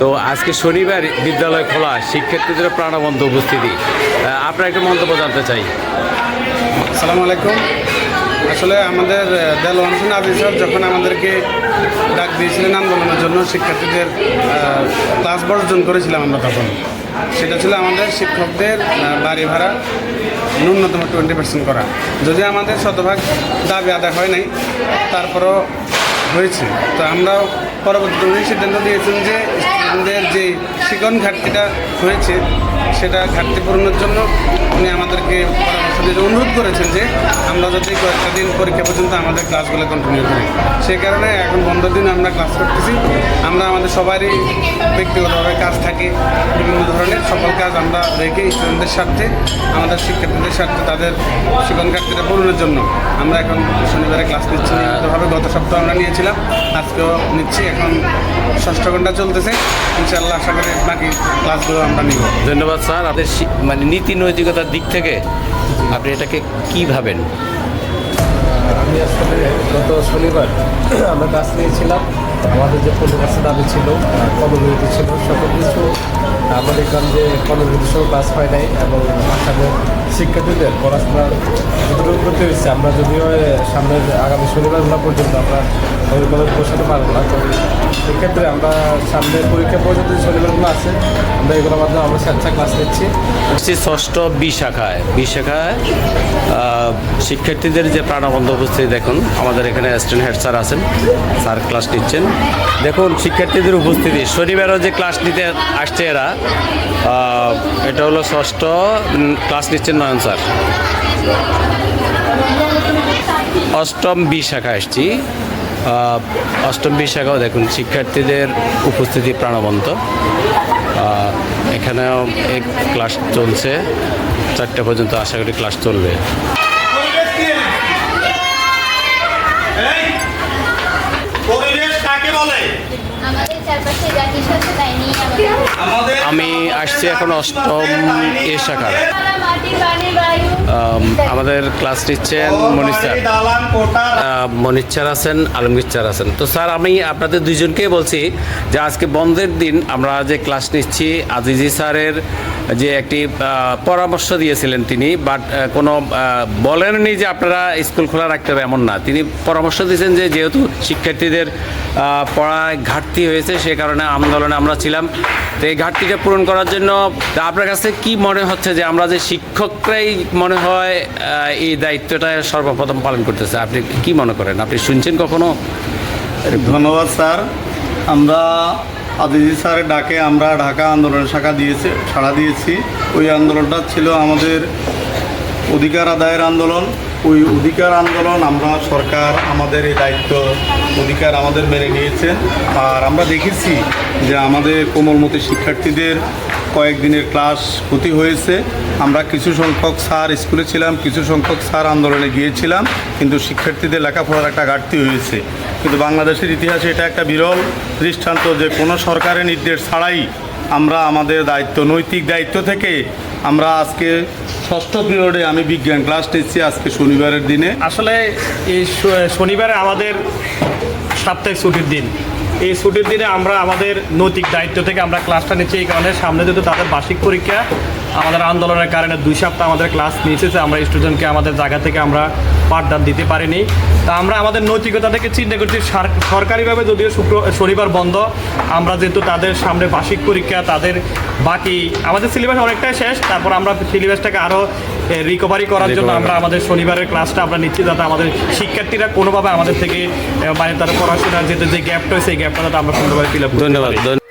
তো আজকে শনিবার বিদ্যালয় খোলা, শিক্ষার্থীদের প্রাণবন্ত উপস্থিতি। আপনার একটা মন্তব্য জানতে চাই। আসসালামু আলাইকুম। আসলে আমাদের দেলোয়ার হোসেন যখন আমাদেরকে ডাক দিয়েছিলেন আন্দোলনের জন্য, শিক্ষার্থীদের ক্লাস বর্জন করেছিলাম আমরা তখন। সেটা ছিল আমাদের শিক্ষকদের বাড়ি ভাড়া ন্যূনতম টোয়েন্টি পার্সেন্ট করা। যদি আমাদের শতভাগ দাবি আদায় হয় নাই, তারপরও হয়েছে। তো আমরা পরবর্তীতে সিদ্ধান্ত দিয়েছেন যে স্টুডেন্টদের যে শিকন ঘাটতিটা হয়েছে, সেটা ঘাটতি পূরণের জন্য উনি আমাদেরকে পরামর্শ দিয়ে অনুরোধ করেছেন যে আমরা যদি কয়েকটা দিন পরীক্ষা পর্যন্ত আমাদের ক্লাসগুলো কন্টিনিউ করি। সেই কারণে এখন বন্ধ দিন আমরা ক্লাস করতেছি। আমরা আমাদের সবারই ব্যক্তিগতভাবে কাজ থাকে, বিভিন্ন ধরনের সকল কাজ আমরা রেখে স্টুডেন্টদের স্বার্থে, আমাদের শিক্ষার্থীদের স্বার্থে, তাদের শিক্ষণ ঘাটতিটা পূরণের জন্য। আমরা এখন শনিবারে ক্লাস নিচ্ছি। নিয়মিতভাবে গত সপ্তাহে আমরা নিয়েছিলাম, আজকেও নিচ্ছি। এখন ষষ্ঠ ঘণ্টা চলতেছে। ইনশাআল্লাহ আশা করি বাকি ক্লাসগুলো আমরা নিব। ধন্যবাদ স্যার। আপনাদের মানে নীতি নৈতিকতার দিক থেকে আপনি এটাকে কি ভাবেন? আমি আসলে গত শনিবার আমরা কাজ নিয়েছিলাম। আমাদের যে পনেরো দাবি ছিল কর্মবিরতি ছিল সকল কিছু আমরা দেখলাম যে কর্মবিরতির সময় ক্লাস হয় নাই এবং আসামের শিক্ষার্থীদের পড়াশোনার যতটুকু করতে হয়েছে। আমরা যদিও সামনের আগামী শনিবারগুলো পর্যন্ত আমরা ওইভাবে পৌঁছাতে পারব না, তো সেক্ষেত্রে আমরা সামনে পরীক্ষা পর্যন্ত যে শনিবারগুলো আছে, আমরা এগুলোর মাধ্যমে আমরা স্বেচ্ছা ক্লাস নিচ্ছি। হচ্ছে ষষ্ঠ বি শাখায় বি শাখায় শিক্ষার্থীদের যে প্রাণবন্ত উপস্থিতি দেখুন, আমাদের এখানে অ্যাসিস্ট্যান্ট হেড স্যার আছেন স্যার ক্লাস নিচ্ছেন। দেখুন, শিক্ষার্থীদের উপস্থিতি, শনিবারও যে ক্লাস নিতে আসছে এরা এটা হলো ষষ্ঠ ক্লাস নিচ্ছেন নয়ন স্যার অষ্টম বি শাখা আসছি অষ্টম বিশাখাও দেখুন, শিক্ষার্থীদের উপস্থিতি প্রাণবন্ত। এখানেও এক ক্লাস চলছে, চারটে পর্যন্ত আশা করি ক্লাস চলবে। পরিবেশ বলে? আমি আসছি এখন অষ্টম এ শাখার। আমাদের ক্লাস নিচ্ছেন মনীষ স্যার। মনির স্যার আছেন আলমগীর স্যার আছেন। তো স্যার আমি আপনাদের দুইজনকেই বলছি যে আজকে বন্ধের দিন আমরা যে ক্লাস নিচ্ছি আজিজি স্যারের যে একটি পরামর্শ দিয়েছিলেন তিনি বাট কোনো বলেননি যে আপনারা স্কুল খোলা রাখতে হবে এমন না। তিনি পরামর্শ দিয়েছেন যে যেহেতু শিক্ষার্থীদের পড়ায় ঘাটতি হয়েছে, সে কারণে আন্দোলনে আমরা ছিলাম। তো এই ঘাটতিটা পূরণ করার জন্য আপনার কাছে কি মনে হচ্ছে যে আমরা যে শিক্ষকরাই মনে হয় এই দায়িত্বটা সর্বপ্রথম পালন করতেছে? আপনি কি মনে করেন? আপনি শুনছেন কখনো? ধন্যবাদ, স্যার। আমরা আদিজি স্যারের ডাকে আমরা ঢাকা আন্দোলন শাখা দিয়েছে, সাড়া দিয়েছি। ওই আন্দোলনটা ছিল আমাদের অধিকার আদায়ের আন্দোলন। ওই অধিকার আন্দোলন আমরা সরকার আমাদের এই দায়িত্ব, অধিকার আমাদের মেনে নিয়েছে। আর আমরা দেখেছি যে আমাদের কোমলমতি শিক্ষার্থীদের কয়েকদিনের ক্লাস ক্ষতি হয়েছে। আমরা কিছু সংখ্যক স্যার স্কুলে ছিলাম, কিছু সংখ্যক স্যার আন্দোলনে গিয়েছিলাম, কিন্তু শিক্ষার্থীদের লেখাপড়ার একটা ঘাটতি হয়েছে। কিন্তু বাংলাদেশের ইতিহাসে এটা একটা বিরল দৃষ্টান্ত যে কোনো সরকারের নির্দেশ ছাড়াই আমরা আমাদের দায়িত্ব, নৈতিক দায়িত্ব থেকে আমরা আজকে ষষ্ঠ পিরিয়ডে আমি বিজ্ঞান ক্লাস নিচ্ছি আজকে শনিবারের দিনে। আসলে এই শনিবারে আমাদের সাপ্তাহিক ছুটির দিন। এই ছুটির দিনে আমরা আমাদের নৈতিক দায়িত্ব থেকে আমরা ক্লাসটা নিচ্ছি, এই কারণে সামনে যেহেতু তাদের বার্ষিক পরীক্ষা আমাদের আন্দোলনের কারণে দুই সপ্তাহ আমাদের ক্লাস নিয়েছে আমরা স্টুডেন্টকে আমাদের জায়গা থেকে আমরা পাঠদান দিতে পারিনি। তা আমরা আমাদের নৈতিকতা থেকে চিন্তা করছি সরকারিভাবে যদিও শুক্র শনিবার বন্ধ আমরা যেহেতু তাদের সামনে বার্ষিক পরীক্ষা তাদের বাকি আমাদের সিলেবাস অনেকটাই শেষ তারপর আমরা সিলেবাসটাকে আরও রিকভারি করার জন্য আমরা আমাদের শনিবারের ক্লাসটা আমরা নিচ্ছি যাতে আমাদের শিক্ষার্থীরা কোনোভাবে আমাদের থেকে মানে তারা পড়াশোনার যেতে যে গ্যাপটা সেই গ্যাপটা আমরা সুন্দরভাবে ফিল আপ ধন্যবাদ ধন্য-